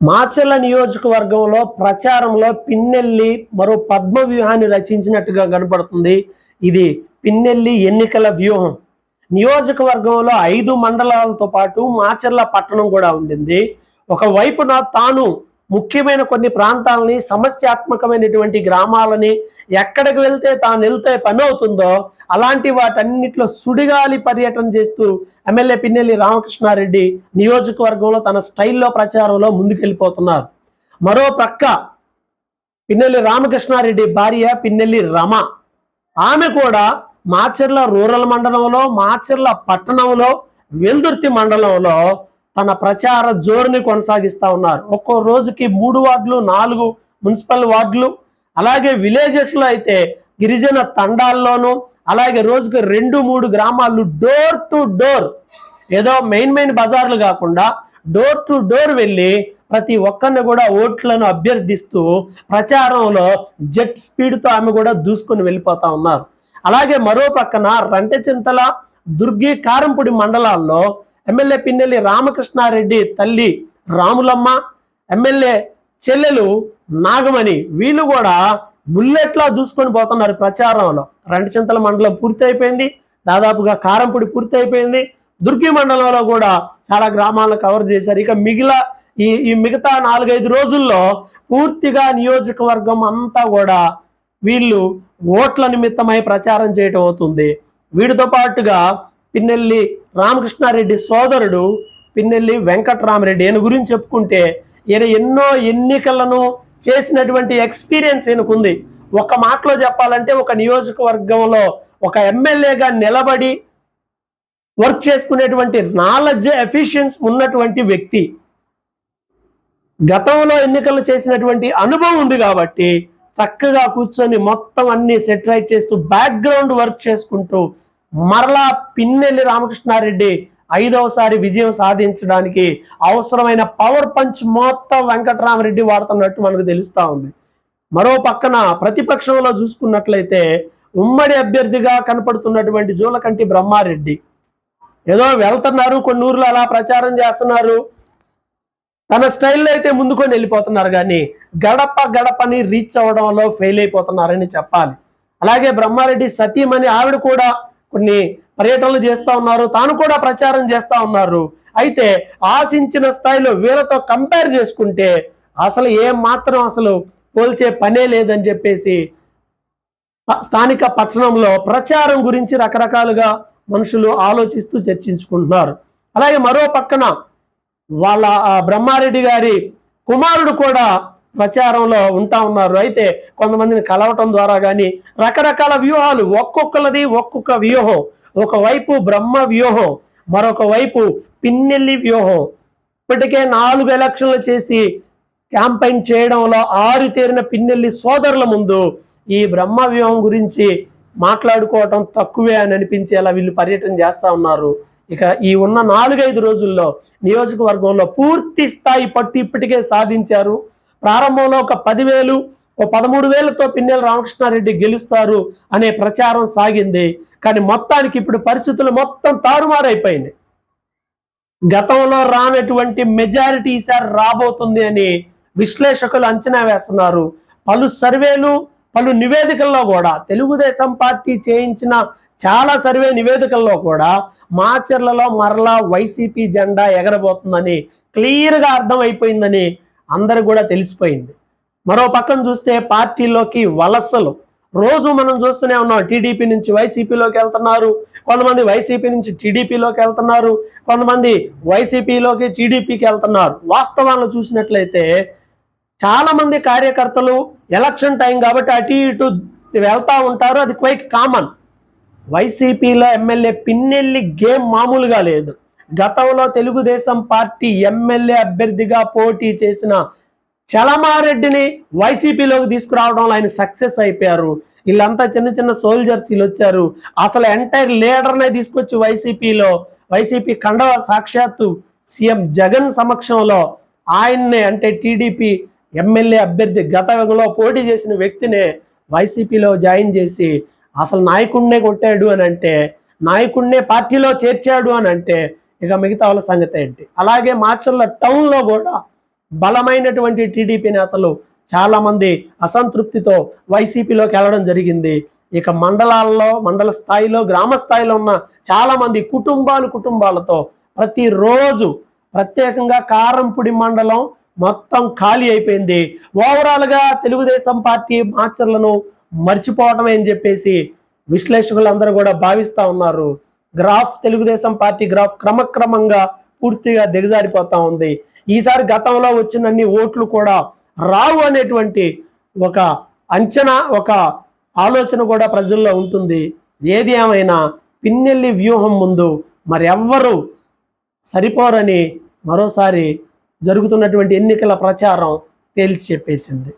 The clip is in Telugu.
మాచర్ల నియోజకవర్గంలో ప్రచారంలో పిన్నెల్లి మరో పద్మ వ్యూహాన్ని రచించినట్టుగా కనపడుతుంది. ఇది పిన్నెల్లి ఎన్నికల వ్యూహం. నియోజకవర్గంలో ఐదు మండలాలతో పాటు మాచర్ల పట్టణం కూడా ఉండింది. ఒకవైపున తాను ముఖ్యమైన కొన్ని ప్రాంతాలని సమస్యాత్మకమైనటువంటి గ్రామాలని ఎక్కడికి వెళ్తే తాను వెళ్తే పని అవుతుందో అలాంటి వాటన్నిటిలో సుడిగాలి పర్యటన చేస్తూ ఎమ్మెల్యే పిన్నెల్లి రామకృష్ణారెడ్డి నియోజకవర్గంలో తన స్టైల్లో ప్రచారంలో ముందుకెళ్ళిపోతున్నారు. మరో ప్రక్క పిన్నెల్లి రామకృష్ణారెడ్డి భార్య పిన్నెల్లి రమ. ఆమె కూడా మాచర్ల రూరల్ మండలంలో మాచర్ల పట్టణంలో వెల్దుర్తి మండలంలో తన ప్రచార జోరుని కొనసాగిస్తూ ఉన్నారు. ఒక్కో రోజుకి మూడు వార్డులు నాలుగు మున్సిపల్ వార్డులు అలాగే విలేజెస్లో అయితే గిరిజన తండాల్లోనూ అలాగే రోజుకు రెండు మూడు గ్రామాలు డోర్ టు డోర్. ఏదో మెయిన్ మెయిన్ బజార్లు కాకుండా డోర్ టు డోర్ వెళ్ళి ప్రతి ఒక్కరిని కూడా ఓట్లను అభ్యర్థిస్తూ ప్రచారంలో జెట్ స్పీడ్తో ఆమె కూడా దూసుకొని వెళ్ళిపోతా ఉన్నారు. అలాగే మరో పక్కన రంటచింతల దుర్గి కారంపూడి మండలాల్లో ఎమ్మెల్యే పిన్నెల్లి రామకృష్ణారెడ్డి తల్లి రాములమ్మ ఎమ్మెల్యే చెల్లెలు నాగమణి వీళ్ళు కూడా బుల్లెట్లా దూసుకొని పోతున్నారు ప్రచారంలో. రంటచింతల మండలం పూర్తి అయిపోయింది దాదాపుగా కారంపూడి పూర్తి అయిపోయింది దుర్గి మండలంలో కూడా చాలా గ్రామాలను కవర్ చేశారు. ఇక మిగిల ఈ ఈ మిగతా నాలుగైదు రోజుల్లో పూర్తిగా నియోజకవర్గం అంతా కూడా వీళ్ళు ఓట్ల నిమిత్తమై ప్రచారం చేయటం అవుతుంది. వీటితో పాటుగా పిన్నెల్లి రామకృష్ణారెడ్డి సోదరుడు పిన్నెల్లి వెంకట్రామరెడ్డి ఈయన గురించి చెప్పుకుంటే ఈయన ఎన్నో ఎన్నికలను చేసినటువంటి ఎక్స్పీరియన్స్ ఈయనకుంది. ఒక మాటలో చెప్పాలంటే ఒక నియోజకవర్గంలో ఒక ఎమ్మెల్యేగా నిలబడి వర్క్ చేసుకునేటువంటి నాలెడ్జ్ ఎఫిషియన్స్ ఉన్నటువంటి వ్యక్తి. గతంలో ఎన్నికలు చేసినటువంటి అనుభవం ఉంది కాబట్టి చక్కగా కూర్చొని మొత్తం అన్ని సెటిలైట్ చేస్తూ బ్యాక్గ్రౌండ్ వర్క్ చేసుకుంటూ మరలా పిన్నెల్లి రామకృష్ణారెడ్డి ఐదవసారి విజయం సాధించడానికి అవసరమైన పవర్ పంచ్ మొత్తం వెంకటరామరెడ్డి వాడుతున్నట్టు మనకు తెలుస్తూ ఉంది. మరో పక్కన ప్రతిపక్షంలో చూసుకున్నట్లయితే ఉమ్మడి అభ్యర్థిగా కనపడుతున్నటువంటి జూలకంటి బ్రహ్మారెడ్డి. ఏదో వెళ్తున్నారు కొన్ని ఊర్లు అలా ప్రచారం చేస్తున్నారు. తన స్టైల్లో అయితే ముందుకొని వెళ్ళిపోతున్నారు కానీ గడప గడపని రీచ్ అవ్వడంలో ఫెయిల్ అయిపోతున్నారని చెప్పాలి. అలాగే బ్రహ్మారెడ్డి సతీమణి ఆవిడ కూడా కొన్ని పర్యటనలు చేస్తూ ఉన్నారు. తాను కూడా ప్రచారం చేస్తూ ఉన్నారు. అయితే ఆశించిన స్థాయిలో వీళ్ళతో కంపేర్ చేసుకుంటే అసలు ఏం మాత్రం అసలు పోల్చే పనే లేదని చెప్పేసి స్థానిక పట్టణంలో ప్రచారం గురించి రకరకాలుగా మనుషులు ఆలోచిస్తూ చర్చించుకుంటున్నారు. అలాగే మరో పక్కన వాళ్ళ బ్రహ్మారెడ్డి గారి కుమారుడు కూడా ప్రచారంలో ఉంటా ఉన్నారు. అయితే కొంతమందిని కలవటం ద్వారా కానీ రకరకాల వ్యూహాలు ఒక్కొక్కలది ఒక్కొక్క వ్యూహం. ఒకవైపు బ్రహ్మ వ్యూహం మరొక వైపు పిన్నెల్లి వ్యూహం. ఇప్పటికే నాలుగు ఎలక్షన్లు చేసి క్యాంపెయిన్ చేయడంలో ఆరు తేరిన పిన్నెల్లి సోదరుల ముందు ఈ బ్రహ్మ వ్యూహం గురించి మాట్లాడుకోవటం తక్కువే అని అనిపించేలా వీళ్ళు పర్యటన చేస్తా ఉన్నారు. ఇక ఈ ఉన్న నాలుగైదు రోజుల్లో నియోజకవర్గంలో పూర్తి స్థాయి పట్టు ఇప్పటికే సాధించారు. ప్రారంభంలో ఒక పదివేలు ఓ పదమూడు వేలతో పిన్నెల రామకృష్ణారెడ్డి గెలుస్తారు అనే ప్రచారం సాగింది. కానీ మొత్తానికి ఇప్పుడు పరిస్థితులు మొత్తం తారుమారైపోయింది. గతంలో రానటువంటి మెజారిటీ ఈసారి రాబోతుంది అని విశ్లేషకులు అంచనా వేస్తున్నారు. పలు సర్వేలు పలు నివేదికల్లో కూడా తెలుగుదేశం పార్టీ చేయించిన చాలా సర్వే నివేదికల్లో కూడా మాచర్లలో మరలా వైసీపీ జెండా ఎగరబోతుందని క్లియర్గా అర్థమైపోయిందని అందరికి కూడా తెలిసిపోయింది. మరో పక్కన చూస్తే పార్టీలోకి వలసలు. రోజు మనం చూస్తూనే ఉన్నాం టీడీపీ నుంచి వైసీపీలోకి వెళ్తున్నారు కొంతమంది వైసీపీ నుంచి టీడీపీలోకి వెళ్తున్నారు కొంతమంది వైసీపీలోకి టీడీపీకి వెళ్తున్నారు. వాస్తవాలను చూసినట్లయితే చాలామంది కార్యకర్తలు ఎలక్షన్ టైం కాబట్టి అటు ఇటు వెళ్తూ ఉంటారు అది క్వైట్ కామన్ వైసీపీలో ఎమ్మెల్యే పిన్నెల్లి గేమ్ మామూలుగా లేదు. గతంలో తెలుగుదేశం పార్టీ ఎమ్మెల్యే అభ్యర్థిగా పోటీ చేసిన చలమారెడ్డిని వైసీపీలోకి తీసుకురావడంలో ఆయన సక్సెస్ అయిపోయారు. వీళ్ళంతా చిన్న చిన్న సోల్జర్స్ వీళ్ళు వచ్చారు. అసలు ఎంటైర్ లీడర్నే తీసుకొచ్చి వైసీపీలో వైసీపీ కండవ సాక్షాత్తు సీఎం జగన్ సమక్షంలో ఆయన్నే అంటే టీడీపీ ఎమ్మెల్యే అభ్యర్థి గతంలో పోటీ చేసిన వ్యక్తినే వైసీపీలో జాయిన్ చేసి అసలు నాయకుడినే కొట్టాడు అని అంటే నాయకుడినే పార్టీలో చేర్చాడు అని అంటే ఇక మిగతా వాళ్ళ సంగతి ఏంటి? అలాగే మార్చర్ల టౌన్లో కూడా బలమైనటువంటి టీడీపీ నేతలు చాలామంది అసంతృప్తితో వైసీపీలోకి వెళ్ళడం జరిగింది. ఇక మండలాల్లో మండల స్థాయిలో గ్రామ స్థాయిలో ఉన్న చాలామంది కుటుంబాలు కుటుంబాలతో ప్రతిరోజు ప్రత్యేకంగా కారంపుడి మండలం మొత్తం ఖాళీ అయిపోయింది. ఓవరాల్గా తెలుగుదేశం పార్టీ మార్చర్లను మర్చిపోవటమే అని చెప్పేసి విశ్లేషకులందరూ కూడా భావిస్తూ ఉన్నారు. గ్రాఫ్ తెలుగుదేశం పార్టీ గ్రాఫ్ క్రమక్రమంగా పూర్తిగా దిగజారిపోతా ఉంది. ఈసారి గతంలో వచ్చినన్ని ఓట్లు కూడా రావు అనేటువంటి ఒక అంచనా ఒక ఆలోచన కూడా ప్రజల్లో ఉంటుంది. ఏది ఏమైనా పిన్నెల్లి వ్యూహం ముందు మరి సరిపోరని మరోసారి జరుగుతున్నటువంటి ఎన్నికల ప్రచారం తేల్చి చెప్పేసింది.